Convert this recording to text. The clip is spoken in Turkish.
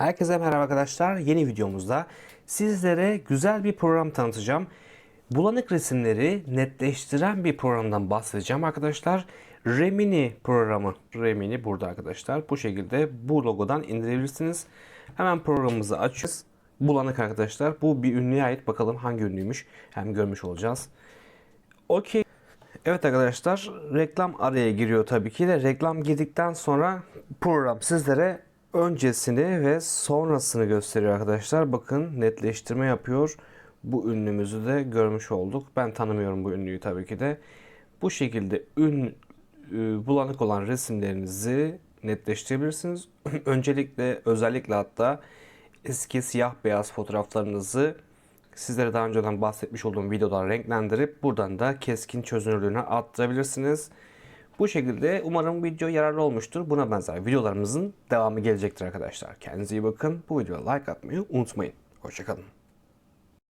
Herkese merhaba arkadaşlar. Yeni videomuzda sizlere güzel bir program tanıtacağım. Bulanık resimleri netleştiren bir programdan bahsedeceğim arkadaşlar. Remini programı. Remini burada arkadaşlar. Bu şekilde bu logodan indirebilirsiniz. Hemen programımızı açıyoruz. Bulanık arkadaşlar. Bu bir ünlüye ait. Bakalım hangi ünlüymüş. Hem görmüş olacağız. Okey. Evet arkadaşlar reklam araya giriyor tabii ki de reklam girdikten sonra program sizlere öncesini ve sonrasını gösteriyor arkadaşlar. Bakın netleştirme yapıyor. Bu ünlümüzü de görmüş olduk. Ben tanımıyorum bu ünlüyü tabii ki de. Bu şekilde ün e, bulanık olan resimlerinizi netleştirebilirsiniz. Öncelikle özellikle hatta eski siyah beyaz fotoğraflarınızı sizlere daha önceden bahsetmiş olduğum videodan renklendirip buradan da keskin çözünürlüğüne arttırabilirsiniz. Bu şekilde umarım video yararlı olmuştur. Buna benzer videolarımızın devamı gelecektir arkadaşlar. Kendinize iyi bakın. Bu videoya like atmayı unutmayın. Hoşçakalın.